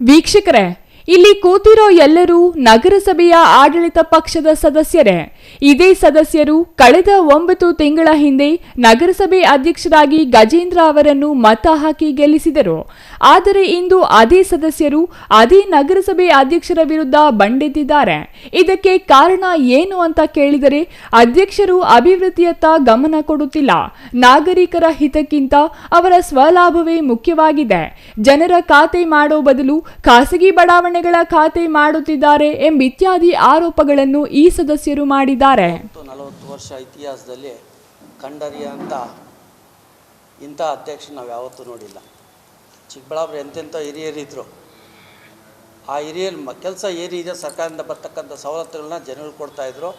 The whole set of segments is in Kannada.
ವೀಕ್ಷಕರೇ ಇಲ್ಲಿ ಕೂತಿರೋ ಎಲ್ಲರೂ ನಗರಸಭೆಯ ಆಡಳಿತ ಪಕ್ಷದ ಸದಸ್ಯರೇ. ಇದೇ ಸದಸ್ಯರು ಕಳೆದ ಒಂಬತ್ತು ತಿಂಗಳ ಹಿಂದೆ ನಗರಸಭೆ ಅಧ್ಯಕ್ಷರಾಗಿ ಗಜೇಂದ್ರ ಅವರನ್ನು ಮತ ಹಾಕಿ ಗೆಲ್ಲಿಸಿದರು. ಆದರೆ ಇಂದು ಅದೇ ಸದಸ್ಯರು ಅದೇ ನಗರಸಭೆ ಅಧ್ಯಕ್ಷರ ವಿರುದ್ಧ ಬಂಡೆದ್ದಿದ್ದಾರೆ ಇದಕ್ಕೆ ಕಾರಣ ಏನು ಅಂತ ಕೇಳಿದರೆ ಅಧ್ಯಕ್ಷರು ಅಭಿವೃದ್ಧಿಯತ್ತ ಗಮನ ಕೊಡುತ್ತಿಲ್ಲ. ನಾಗರಿಕರ ಹಿತಕ್ಕಿಂತ ಅವರ ಸ್ವಲಾಭವೇ ಮುಖ್ಯವಾಗಿದೆ. ಜನರ ಖಾತೆ ಮಾಡೋ ಬದಲು ಖಾಸಗಿ ಬಡಾವಣೆಗಳ ಖಾತೆ ಮಾಡುತ್ತಿದ್ದಾರೆ ಎಂಬ ಇತ್ಯಾದಿ ಆರೋಪಗಳನ್ನು ಈ ಸದಸ್ಯರು ಮಾಡಿದ್ದಾರೆ. ನಲವತ್ತು ವರ್ಷ ಇತಿಹಾಸದಲ್ಲಿ ಕಂಡರಿಯಂಥ ಇಂಥ ಅಧ್ಯಕ್ಷ ನಾವು ಯಾವತ್ತೂ ನೋಡಿಲ್ಲ. ಚಿಕ್ಕಬಳ್ಳಾಪುರ ಎಂತೆಂಥ ಹಿರಿಯರಿದ್ದರು ಆ ಹಿರಿಯರು ಮ, ಕೆಲಸ ಏನಿದೆ ಸರ್ಕಾರದಿಂದ ಬರ್ತಕ್ಕಂಥ ಸವಲತ್ತುಗಳನ್ನ ಜನಗಳು ಕೊಡ್ತಾಯಿದ್ರು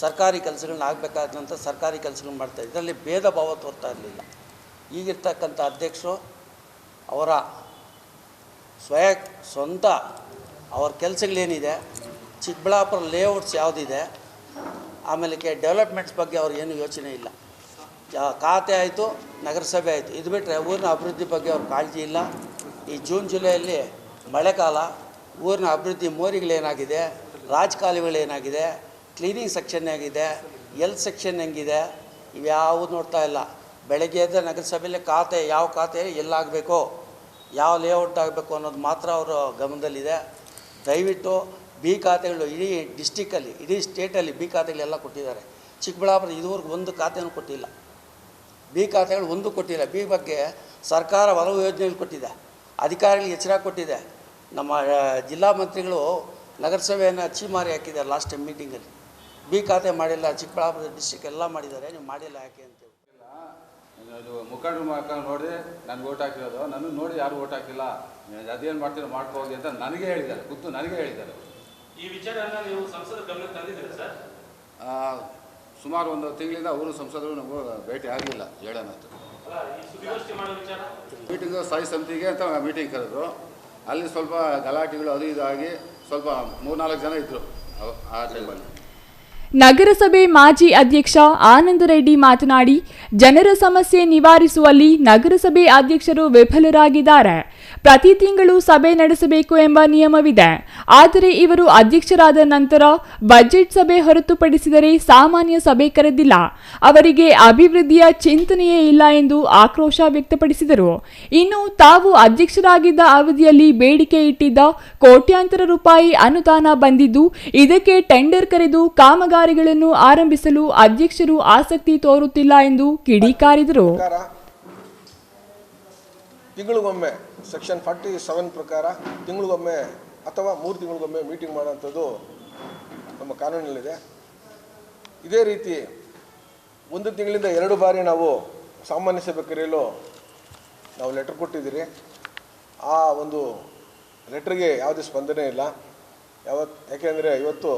ಸರ್ಕಾರಿ ಕೆಲಸಗಳನ್ನ ಆಗಬೇಕಾದಂಥ ಸರ್ಕಾರಿ ಕೆಲಸಗಳನ್ನ ಮಾಡ್ತಾ ಇದರಲ್ಲಿ ಭೇದ ಭಾವ ತೋರ್ತಾ ಇರಲಿಲ್ಲ. ಈಗಿರ್ತಕ್ಕಂಥ ಅಧ್ಯಕ್ಷರು ಅವರ ಸ್ವಯ ಸ್ವಂತ ಅವ್ರ ಕೆಲಸಗಳೇನಿದೆ, ಚಿಕ್ಕಬಳ್ಳಾಪುರ ಲೇಔಟ್ಸ್ ಯಾವುದಿದೆ, ಆಮೇಲೆ ಕೆ ಡೆವಲಪ್ಮೆಂಟ್ಸ್ ಬಗ್ಗೆ ಅವ್ರಿಗೆ ಏನು ಯೋಚನೆ ಇಲ್ಲ. ಖಾತೆ ಆಯಿತು, ನಗರಸಭೆ ಆಯಿತು. ಇದು ಬಿಟ್ಟರೆ ಊರಿನ ಅಭಿವೃದ್ಧಿ ಬಗ್ಗೆ ಅವ್ರ ಕಾಳಜಿ ಇಲ್ಲ. ಈ ಜೂನ್ ಜುಲೈಯಲ್ಲಿ ಮಳೆಗಾಲ ಊರಿನ ಅಭಿವೃದ್ಧಿ ಮೋರಿಗಳೇನಾಗಿದೆ, ರಾಜಕಾಲುವೆಗಳೇನಾಗಿದೆ, ಕ್ಲೀನಿಂಗ್ ಸೆಕ್ಷನ್ ಹೇಗಿದೆ, ಎಲ್ತ್ ಸೆಕ್ಷನ್ ಹೆಂಗಿದೆ, ಇವ್ಯಾವುದು ನೋಡ್ತಾ ಇಲ್ಲ. ಬೆಳಗ್ಗೆ ಎದ್ದ ನಗರಸಭೆಯಲ್ಲಿ ಖಾತೆ, ಯಾವ ಖಾತೆ ಎಲ್ಲಾಗಬೇಕು ಯಾವ ಲೇಔಟ್ ಆಗಬೇಕು ಅನ್ನೋದು ಮಾತ್ರ ಅವರ ಗಮನದಲ್ಲಿದೆ. ದಯವಿಟ್ಟು ಬಿ ಖಾತೆಗಳು ಇಡೀ ಡಿಸ್ಟಿಕ್ಕಲ್ಲಿ ಇಡೀ ಸ್ಟೇಟಲ್ಲಿ ಬಿ ಖಾತೆಗಳೆಲ್ಲ ಕೊಟ್ಟಿದ್ದಾರೆ. ಚಿಕ್ಕಬಳ್ಳಾಪುರ ಇದುವರೆಗೂ ಒಂದು ಖಾತೆಯನ್ನು ಕೊಟ್ಟಿಲ್ಲ. ಬಿ ಖಾತೆಗಳು ಒಂದು ಕೊಟ್ಟಿಲ್ಲ. ಬಿ ಬಗ್ಗೆ ಸರ್ಕಾರ ಹಲವು ಯೋಜನೆಗಳು ಕೊಟ್ಟಿದೆ. ಅಧಿಕಾರಿಗಳಿಗೆ ಎಚ್ಚರ ಕೊಟ್ಟಿದೆ. ನಮ್ಮ ಜಿಲ್ಲಾ ಮಂತ್ರಿಗಳು ನಗರಸಭೆಯನ್ನು ಚೀಮಾರಿ ಹಾಕಿದ್ದಾರೆ ಲಾಸ್ಟ್ ಟೈಮ್ ಮೀಟಿಂಗಲ್ಲಿ ಬಿ ಖಾತೆ ಮಾಡಿಲ್ಲ, ಚಿಕ್ಕಬಳ್ಳಾಪುರ ಡಿಸ್ಟಿಕ್ ಎಲ್ಲ ಮಾಡಿದ್ದಾರೆ. ನೀವು ಮಾಡಿಲ್ಲ ಯಾಕೆ ಅಂತೇಳಿ ಅದು ಮುಖಂಡರು ಮುಖ ನೋಡಿ ನನಗೆ ಓಟ್ ಹಾಕಿರೋದು. ನನಗೆ ನೋಡಿ ಯಾರು ಓಟ್ ಹಾಕಿಲ್ಲ. ಅದೇನು ಮಾಡ್ತೀರ ಮಾಡ್ಕೋಗಿ ಅಂತ ನನಗೆ ಹೇಳಿದ್ದಾರೆ. ಗೊತ್ತು ನನಗೆ ಹೇಳಿದ್ದಾರೆ ಈ ವಿಚಾರನ ನೀವು ಸಂಸದ ಗಮನಕ್ಕೆ ತಂದಿದ್ದೀರಾ ಸರ್? ಸುಮಾರು ಒಂದು ತಿಂಗಳಿಂದ ಅವರು ಸಂಸದರು ನಮಗೂ ಭೇಟಿ ಆಗಲಿಲ್ಲ ಹೇಳೋಣ ಮೀಟಿಂಗು ಸ್ಥಾಯಿ ಸಮಿತಿಗೆ ಅಂತ ಮೀಟಿಂಗ್ ಕರೆದ್ರು. ಅಲ್ಲಿ ಸ್ವಲ್ಪ ಗಲಾಟೆಗಳು ಅದು ಇದಾಗಿ ಸ್ವಲ್ಪ ಮೂರ್ನಾಲ್ಕು ಜನ ಇದ್ದರು ಆ ಟೈಮಲ್ಲಿ ನಗರಸಭೆ ಮಾಜಿ ಅಧ್ಯಕ್ಷ ಆನಂದ ರೆಡ್ಡಿ ಮಾತನಾಡಿ ಜನರ ಸಮಸ್ಯೆ ನಿವಾರಿಸುವಲ್ಲಿ ನಗರಸಭೆ ಅಧ್ಯಕ್ಷರು ವಿಫಲರಾಗಿದ್ದಾರೆ. ಪ್ರತಿ ತಿಂಗಳು ಸಭೆ ನಡೆಸಬೇಕು ಎಂಬ ನಿಯಮವಿದೆ. ಆದರೆ ಇವರು ಅಧ್ಯಕ್ಷರಾದ ನಂತರ ಬಜೆಟ್ ಸಭೆ ಹೊರತುಪಡಿಸಿದರೆ ಸಾಮಾನ್ಯ ಸಭೆ ಕರೆದಿಲ್ಲ. ಅವರಿಗೆ ಅಭಿವೃದ್ಧಿಯ ಚಿಂತನೆಯೇ ಇಲ್ಲ ಎಂದು ಆಕ್ರೋಶ ವ್ಯಕ್ತಪಡಿಸಿದರು. ಇನ್ನು ತಾವು ಅಧ್ಯಕ್ಷರಾಗಿದ್ದ ಅವಧಿಯಲ್ಲಿ ಬೇಡಿಕೆ ಇಟ್ಟಿದ್ದ ಕೋಟ್ಯಾಂತರ ರೂಪಾಯಿ ಅನುದಾನ ಬಂದಿದ್ದು, ಇದಕ್ಕೆ ಟೆಂಡರ್ ಕರೆದು ಕಾಮಗಾರಿಗಳನ್ನು ಆರಂಭಿಸಲು ಅಧ್ಯಕ್ಷರು ಆಸಕ್ತಿ ತೋರುತ್ತಿಲ್ಲ ಎಂದು ಕಿಡಿಕಾರಿದರು. ತಿಂಗಳಿಗೊಮ್ಮೆ ಸೆಕ್ಷನ್ ಫಾರ್ಟಿ ಸೆವೆನ್ ಪ್ರಕಾರ ತಿಂಗಳಿಗೊಮ್ಮೆ ಅಥವಾ ಮೂರು ತಿಂಗಳಿಗೊಮ್ಮೆ ಮೀಟಿಂಗ್ ಮಾಡೋಂಥದ್ದು ನಮ್ಮ ಕಾನೂನಿನಲ್ಲಿದೆ. ಇದೇ ರೀತಿ ಒಂದು ತಿಂಗಳಿಂದ ಎರಡು ಬಾರಿ ನಾವು ಸಾಮಾನ್ಯ ಸಭೆ ಕರೆಯಲು ನಾವು ಲೆಟ್ರ್ ಕೊಟ್ಟಿದ್ದೀರಿ. ಆ ಒಂದು ಲೆಟ್ರಿಗೆ ಯಾವುದೇ ಸ್ಪಂದನೆ ಇಲ್ಲ. ಯಾವತ್ತು ಯಾಕೆಂದರೆ ಇವತ್ತು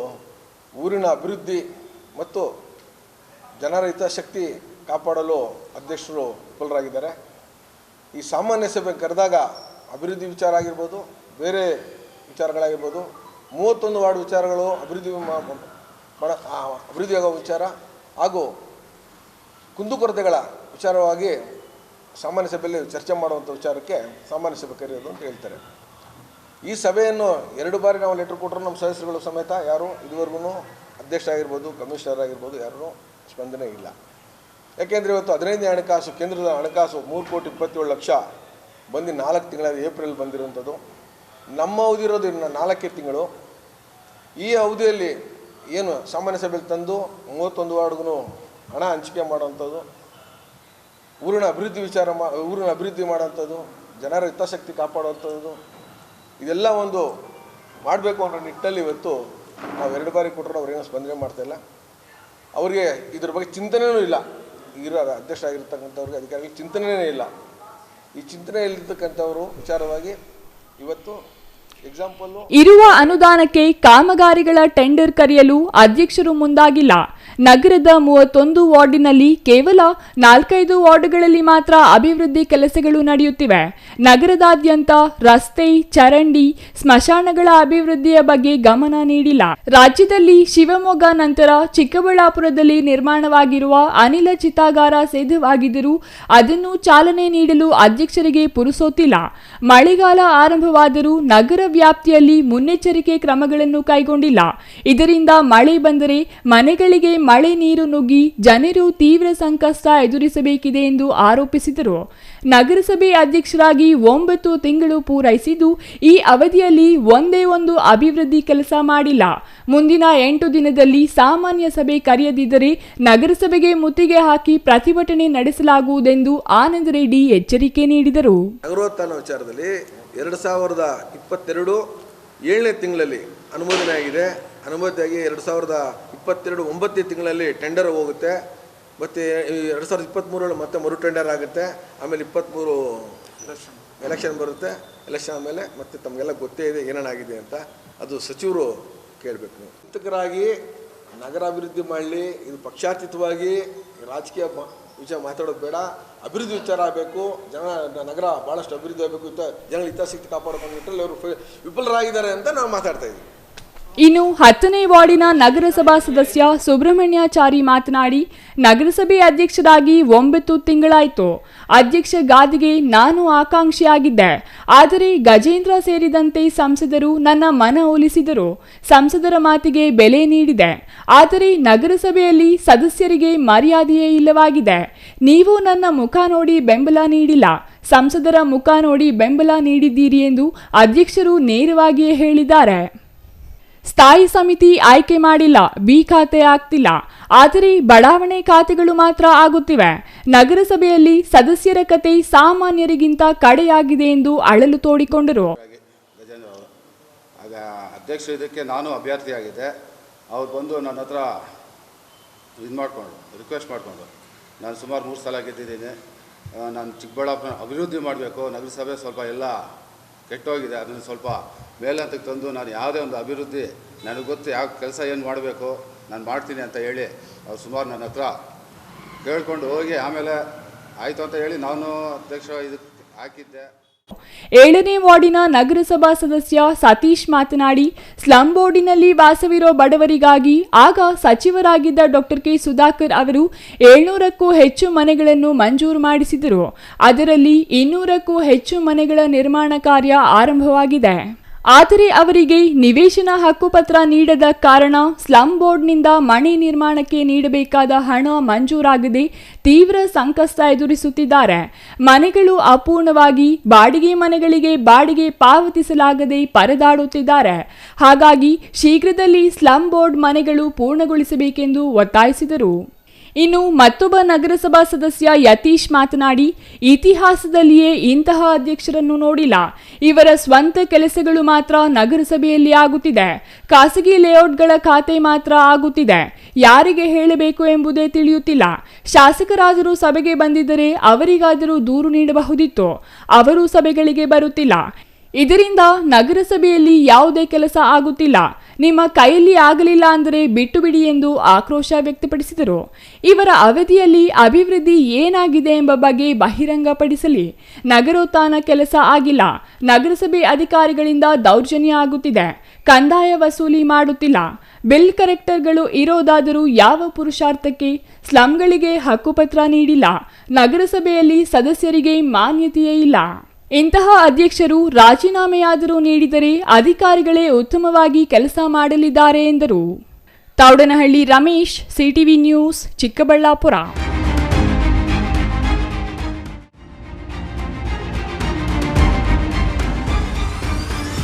ಊರಿನ ಅಭಿವೃದ್ಧಿ ಮತ್ತು ಜನರ ಹಿತಾಸಕ್ತಿ ಕಾಪಾಡಲು ಅಧ್ಯಕ್ಷರು ವಿಫಲರಾಗಿದ್ದಾರೆ. ಈ ಸಾಮಾನ್ಯ ಸಭೆ ಕರೆದಾಗ ಅಭಿವೃದ್ಧಿ ವಿಚಾರ ಆಗಿರ್ಬೋದು, ಬೇರೆ ವಿಚಾರಗಳಾಗಿರ್ಬೋದು, ಮೂವತ್ತೊಂದು ವಾರ್ಡ್ ವಿಚಾರಗಳು ಅಭಿವೃದ್ಧಿ ಅಭಿವೃದ್ಧಿಯಾಗುವ ಅಭಿವೃದ್ಧಿ ಆಗೋ ವಿಚಾರ ಹಾಗೂ ಕುಂದುಕೊರತೆಗಳ ವಿಚಾರವಾಗಿ ಸಾಮಾನ್ಯ ಸಭೆಯಲ್ಲಿ ಚರ್ಚೆ ಮಾಡುವಂಥ ವಿಚಾರಕ್ಕೆ ಸಾಮಾನ್ಯ ಸಭೆ ಕರೆಯೋದು ಅಂತ ಹೇಳ್ತಾರೆ. ಈ ಸಭೆಯನ್ನು ಎರಡು ಬಾರಿ ನಾವು ಲೆಟರ್ ಕೊಟ್ಟರು, ನಮ್ಮ ಸದಸ್ಯರುಗಳು ಸಮೇತ ಯಾರು ಇದುವರೆಗೂ ಅಧ್ಯಕ್ಷ ಆಗಿರ್ಬೋದು ಕಮಿಷನರ್ ಆಗಿರ್ಬೋದು, ಯಾರೂ ಸ್ಪಂದನೆ ಇಲ್ಲ. ಯಾಕೆಂದರೆ ಇವತ್ತು ಹದಿನೈದನೇ ಹಣಕಾಸು, ಕೇಂದ್ರದ ಹಣಕಾಸು ಮೂರು ಕೋಟಿ ಇಪ್ಪತ್ತೇಳು ಲಕ್ಷ ಬಂದು ನಾಲ್ಕು ತಿಂಗಳ ಏಪ್ರಿಲ್ ಬಂದಿರುವಂಥದ್ದು. ನಮ್ಮ ಅವಧಿ ಇರೋದು ಇನ್ನು ನಾಲ್ಕೇ ತಿಂಗಳು. ಈ ಅವಧಿಯಲ್ಲಿ ಏನು ಸಾಮಾನ್ಯ ಸಭೆಯಲ್ಲಿ ತಂದು ಮೂವತ್ತೊಂದು ವಾರ್ಡ್ಗೂ ಹಣ ಹಂಚಿಕೆ ಮಾಡುವಂಥದ್ದು, ಊರಿನ ಅಭಿವೃದ್ಧಿ ವಿಚಾರ ಮಾ, ಊರಿನ ಅಭಿವೃದ್ಧಿ ಮಾಡೋವಂಥದ್ದು, ಜನರ ಹಿತಾಸಕ್ತಿ ಕಾಪಾಡುವಂಥದ್ದು, ಇದೆಲ್ಲ ಒಂದು ಮಾಡಬೇಕು ಅನ್ನೋ ನಿಟ್ಟಲ್ಲಿ ಇವತ್ತು ನಾವು ಎರಡು ಬಾರಿ ಕೊಟ್ಟರು ಅವ್ರೇನೋ ಸ್ಪಂದನೆ ಮಾಡ್ತಾಯಿಲ್ಲ ಅವರಿಗೆ ಇದ್ರ ಬಗ್ಗೆ ಚಿಂತನೆಯೂ ಇಲ್ಲ. ಇರೋ ಅಧ್ಯಕ್ಷ ಆಗಿರ್ತಕ್ಕಂಥವ್ರಿಗೆ ಅಧಿಕಾರಿಗಳಿಗೆ ಚಿಂತನೆಯೇ ಇಲ್ಲ. ಈ ಚಿಂತನೆ ಇಲ್ಲಿರ್ತಕ್ಕಂಥವರು ವಿಚಾರವಾಗಿ ಇವತ್ತು ಎಕ್ಸಾಂಪಲ್ಲು ಇರುವ ಅನುದಾನಕ್ಕೆ ಕಾಮಗಾರಿಗಳ ಟೆಂಡರ್ ಕರೆಯಲು ಅಧ್ಯಕ್ಷರು ಮುಂದಾಗಿಲ್ಲ. ನಗರದ ಮೂವತ್ತೊಂದು ವಾರ್ಡಿನಲ್ಲಿ ಕೇವಲ ನಾಲ್ಕೈದು ವಾರ್ಡ್ಗಳಲ್ಲಿ ಮಾತ್ರ ಅಭಿವೃದ್ಧಿ ಕೆಲಸಗಳು ನಡೆಯುತ್ತಿವೆ. ನಗರದಾದ್ಯಂತ ರಸ್ತೆ, ಚರಂಡಿ, ಸ್ಮಶಾನಗಳ ಅಭಿವೃದ್ಧಿಯ ಬಗ್ಗೆ ಗಮನ ನೀಡಿಲ್ಲ. ರಾಜ್ಯದಲ್ಲಿ ಶಿವಮೊಗ್ಗ ನಂತರ ಚಿಕ್ಕಬಳ್ಳಾಪುರದಲ್ಲಿ ನಿರ್ಮಾಣವಾಗಿರುವ ಅನಿಲ ಚಿತಾಗಾರ ಸಿದ್ಧವಾಗಿದ್ದರೂ ಅದನ್ನು ಚಾಲನೆ ನೀಡಲು ಅಧ್ಯಕ್ಷರಿಗೆ ಪುರುಸೋತಿಲ್ಲ ಮಳೆಗಾಲ ಆರಂಭವಾದರೂ ನಗರ ವ್ಯಾಪ್ತಿಯಲ್ಲಿ ಮುನ್ನೆಚ್ಚರಿಕೆ ಕ್ರಮಗಳನ್ನು ಕೈಗೊಂಡಿಲ್ಲ. ಇದರಿಂದ ಮಳೆ ಬಂದರೆ ಮನೆಗಳಿಗೆ ಮಳೆ ನೀರು ನುಗ್ಗಿ ಜನರು ತೀವ್ರ ಸಂಕಷ್ಟ ಎದುರಿಸಬೇಕಿದೆ ಎಂದು ಆರೋಪಿಸಿದರು. ನಗರಸಭೆ ಅಧ್ಯಕ್ಷರಾಗಿ ಒಂಬತ್ತು ತಿಂಗಳು ಪೂರೈಸಿದ್ದು, ಈ ಅವಧಿಯಲ್ಲಿ ಒಂದೇ ಒಂದು ಅಭಿವೃದ್ಧಿ ಕೆಲಸ ಮಾಡಿಲ್ಲ. ಮುಂದಿನ ಎಂಟು ದಿನದಲ್ಲಿ ಸಾಮಾನ್ಯ ಸಭೆ ಕರೆಯದಿದ್ದರೆ ನಗರಸಭೆಗೆ ಮುತ್ತಿಗೆ ಹಾಕಿ ಪ್ರತಿಭಟನೆ ನಡೆಸಲಾಗುವುದೆಂದು ಆನಂದ್ ರೆಡ್ಡಿ ಎಚ್ಚರಿಕೆ ನೀಡಿದರು. ವಿಚಾರದಲ್ಲಿ ಎರಡು ಸಾವಿರದ ಇಪ್ಪತ್ತೆರಡು ಏಳನೇ ತಿಂಗಳಲ್ಲಿ ಅನುಮೋದನೆ ಆಗಿದೆ. ಅನುಮೋದನೆಯಾಗಿ ಎರಡು ಸಾವಿರದ ಇಪ್ಪತ್ತೆರಡು ಒಂಬತ್ತನೇ ತಿಂಗಳಲ್ಲಿ ಟೆಂಡರ್ ಹೋಗುತ್ತೆ. ಮತ್ತು ಎರಡು ಸಾವಿರದ ಇಪ್ಪತ್ತ್ಮೂರರಲ್ಲಿ ಮತ್ತೆ ಮರು ಟೆಂಡರ್ ಆಗುತ್ತೆ. ಆಮೇಲೆ ಇಪ್ಪತ್ತ್ಮೂರು ಎಲೆಕ್ಷನ್ ಬರುತ್ತೆ. ಎಲೆಕ್ಷನ್ ಆದಮೇಲೆ ಮತ್ತೆ ತಮಗೆಲ್ಲ ಗೊತ್ತೇ ಇದೆ ಏನೇನಾಗಿದೆ ಅಂತ. ಅದು ಸಚಿವರು ಕೇಳಬೇಕು ಚಿಂತಕರಾಗಿ ನಗರ ಅಭಿವೃದ್ಧಿ ಮಾಡಲಿ, ಇದು ಪಕ್ಷಾತೀತವಾಗಿ ರಾಜಕೀಯ ವಿಷಯ ಮಾತಾಡೋದು ಬೇಡ. ಅಭಿವೃದ್ಧಿ ವಿಚಾರ ಆಗಬೇಕು. ಜನ, ನಗರ ಭಾಳಷ್ಟು ಅಭಿವೃದ್ಧಿ ಆಗಬೇಕು ಜನ ಹಿತಾಸಕ್ತಿ ಕಾಪಾಡ್ಕೊಂಡು ನಿಟ್ಟಲ್ಲಿ ಅವರು ವಿಫಲರಾಗಿದ್ದಾರೆ ಅಂತ ನಾವು ಮಾತಾಡ್ತಾ ಇನ್ನು ಹತ್ತನೇ ವಾರ್ಡಿನ ನಗರಸಭಾ ಸದಸ್ಯ ಸುಬ್ರಹ್ಮಣ್ಯಾಚಾರಿ ಮಾತನಾಡಿ, ನಗರಸಭೆ ಅಧ್ಯಕ್ಷರಾಗಿ ಒಂಬತ್ತು ತಿಂಗಳಾಯಿತು. ಅಧ್ಯಕ್ಷ ಗಾದಿಗೆ ನಾನು ಆಕಾಂಕ್ಷಿಯಾಗಿದ್ದೆ. ಆದರೆ ಗಜೇಂದ್ರ ಸೇರಿದಂತೆ ಸಂಸದರು ನನ್ನ ಮನ ಒಲಿಸಿದರು. ಸಂಸದರ ಮಾತಿಗೆ ಬೆಲೆ ನೀಡಿದೆ. ಆದರೆ ನಗರಸಭೆಯಲ್ಲಿ ಸದಸ್ಯರಿಗೆ ಮರ್ಯಾದೆಯೇ ಇಲ್ಲವಾಗಿದೆ. ನೀವು ನನ್ನ ಮುಖ ನೋಡಿ ಬೆಂಬಲ ನೀಡಿಲ್ಲ. ಸಂಸದರ ಮುಖ ನೋಡಿ ಬೆಂಬಲ ನೀಡಿದ್ದೀರಿ ಎಂದು ಅಧ್ಯಕ್ಷರು ನೇರವಾಗಿಯೇ ಹೇಳಿದ್ದಾರೆ. ಸ್ಥಾಯಿ ಸಮಿತಿ ಆಯ್ಕೆ ಮಾಡಿಲ್ಲ, ಬಿ ಖಾತೆ ಆಗ್ತಿಲ್ಲ. ಆದರೆ ಬಡಾವಣೆ ಖಾತೆಗಳು ಮಾತ್ರ ಆಗುತ್ತಿವೆ. ನಗರಸಭೆಯಲ್ಲಿ ಸದಸ್ಯರ ಕತೆ ಸಾಮಾನ್ಯರಿಗಿಂತ ಕಡೆಯಾಗಿದೆ ಎಂದು ಅಳಲು ತೋಡಿಕೊಂಡರು. ಅಧ್ಯಕ್ಷ ಇದಕ್ಕೆ ನಾನು ಅಭ್ಯರ್ಥಿಯಾಗಿದ್ದೆ. ಅವ್ರು ಬಂದು ನನ್ನ ಹತ್ರ ಇದು ಮಾಡಿಕೊಂಡು ರಿಕ್ವೆಸ್ಟ್ ಮಾಡಿಕೊಂಡು ನಾನು ಸುಮಾರು ಮೂರು ಸಲ ಗೆದ್ದಿದ್ದೀನಿ. ನಾನು ಚಿಕ್ಕಬಳ್ಳಾಪುರ ಅಭಿವೃದ್ಧಿ ಮಾಡಬೇಕು, ನಗರಸಭೆ ಸ್ವಲ್ಪ ಎಲ್ಲ ಕೆಟ್ಟೋಗಿದೆ, ಅದನ್ನು ಸ್ವಲ್ಪ ಮೇಲಂತಕ್ಕೆ ತಂದು ನಾನು ಯಾವುದೇ ಒಂದು ಅಭಿವೃದ್ಧಿ ನನಗೆ ಗೊತ್ತು ಯಾವ ಕೆಲಸ ಏನು ಮಾಡಬೇಕು, ನಾನು ಮಾಡ್ತೀನಿ ಅಂತ ಹೇಳಿ ಅವ್ರು ಸುಮಾರು ನನ್ನ ಹತ್ರ ಕೇಳ್ಕೊಂಡು ಹೋಗಿ ಆಮೇಲೆ ಆಯಿತು ಅಂತ ಹೇಳಿ ನಾನು ಅಧ್ಯಕ್ಷ ಇದಕ್ಕೆ ಹಾಕಿದ್ದೆ. ಏಳನೇ ವಾರ್ಡಿನ ನಗರಸಭಾ ಸದಸ್ಯ ಸತೀಶ್ ಮಾತನಾಡಿ, ಸ್ಲಂ ಬೋರ್ಡಿನಲ್ಲಿ ವಾಸವಿರೋ ಬಡವರಿಗಾಗಿ ಆಗ ಸಚಿವರಾಗಿದ್ದ ಡಾಕ್ಟರ್ ಕೆ ಸುಧಾಕರ್ ಅವರು ಏಳ್ನೂರಕ್ಕೂ ಹೆಚ್ಚು ಮನೆಗಳನ್ನು ಮಂಜೂರು ಮಾಡಿಸಿದರು. ಅದರಲ್ಲಿ ಇನ್ನೂರಕ್ಕೂ ಹೆಚ್ಚು ಮನೆಗಳ ನಿರ್ಮಾಣ ಕಾರ್ಯ ಆರಂಭವಾಗಿದೆ. ಆದರೆ ಅವರಿಗೆ ನಿವೇಶನ ಹಕ್ಕುಪತ್ರ ನೀಡದ ಕಾರಣ ಸ್ಲಂ ಬೋರ್ಡ್ನಿಂದ ಮನೆ ನಿರ್ಮಾಣಕ್ಕೆ ನೀಡಬೇಕಾದ ಹಣ ಮಂಜೂರಾಗದೆ ತೀವ್ರ ಸಂಕಷ್ಟ ಎದುರಿಸುತ್ತಿದ್ದಾರೆ. ಮನೆಗಳು ಅಪೂರ್ಣವಾಗಿ ಬಾಡಿಗೆ ಮನೆಗಳಿಗೆ ಬಾಡಿಗೆ ಪಾವತಿಸಲಾಗದೆ ಪರದಾಡುತ್ತಿದ್ದಾರೆ. ಹಾಗಾಗಿ ಶೀಘ್ರದಲ್ಲಿ ಸ್ಲಂ ಬೋರ್ಡ್ ಮನೆಗಳು ಪೂರ್ಣಗೊಳಿಸಬೇಕೆಂದು ಒತ್ತಾಯಿಸಿದರು. ಇನ್ನು ಮತ್ತೊಬ್ಬ ನಗರಸಭಾ ಸದಸ್ಯ ಯತೀಶ್ ಮಾತನಾಡಿ, ಇತಿಹಾಸದಲ್ಲಿಯೇ ಇಂತಹ ಅಧ್ಯಕ್ಷರನ್ನು ನೋಡಿಲ್ಲ. ಇವರ ಸ್ವಂತ ಕೆಲಸಗಳು ಮಾತ್ರ ನಗರಸಭೆಯಲ್ಲಿ ಆಗುತ್ತಿದೆ. ಖಾಸಗಿ ಲೇಔಟ್ಗಳ ಖಾತೆ ಮಾತ್ರ ಆಗುತ್ತಿದೆ. ಯಾರಿಗೆ ಹೇಳಬೇಕು ಎಂಬುದೇ ತಿಳಿಯುತ್ತಿಲ್ಲ. ಶಾಸಕರಾದರೂ ಸಭೆಗೆ ಬಂದಿದ್ದರೆ ಅವರಿಗಾದರೂ ದೂರು ನೀಡಬಹುದಿತ್ತು. ಅವರು ಸಭೆಗಳಿಗೆ ಬರುತ್ತಿಲ್ಲ. ಇದರಿಂದ ನಗರಸಭೆಯಲ್ಲಿ ಯಾವುದೇ ಕೆಲಸ ಆಗುತ್ತಿಲ್ಲ. ನಿಮ್ಮ ಕೈಯಲ್ಲಿ ಆಗಲಿಲ್ಲ ಅಂದರೆ ಬಿಟ್ಟು ಬಿಡಿ ಎಂದು ಆಕ್ರೋಶ ವ್ಯಕ್ತಪಡಿಸಿದರು. ಇವರ ಅವಧಿಯಲ್ಲಿ ಅಭಿವೃದ್ಧಿ ಏನಾಗಿದೆ ಎಂಬ ಬಗ್ಗೆ ಬಹಿರಂಗಪಡಿಸಲಿ. ನಗರೋತ್ಥಾನ ಕೆಲಸ ಆಗಿಲ್ಲ. ನಗರಸಭೆ ಅಧಿಕಾರಿಗಳಿಂದ ದೌರ್ಜನ್ಯ ಆಗುತ್ತಿದೆ. ಕಂದಾಯ ವಸೂಲಿ ಮಾಡುತ್ತಿಲ್ಲ. ಬಿಲ್ ಕರೆಕ್ಟರ್ಗಳು ಇರೋದಾದರೂ ಯಾವ ಪುರುಷಾರ್ಥಕ್ಕೆ? ಸ್ಲಂಗಳಿಗೆ ಹಕ್ಕುಪತ್ರ ನೀಡಿಲ್ಲ. ನಗರಸಭೆಯಲ್ಲಿ ಸದಸ್ಯರಿಗೆ ಮಾನ್ಯತೆಯೇ ಇಲ್ಲ. ಇಂತಹ ಅಧ್ಯಕ್ಷರು ರಾಜೀನಾಮೆಯಾದರೂ ನೀಡಿದರೆ ಅಧಿಕಾರಿಗಳೇ ಉತ್ತಮವಾಗಿ ಕೆಲಸ ಮಾಡಲಿದ್ದಾರೆ ಎಂದರು. Taudanahalli Ramesh CTV news Chikkaballapur.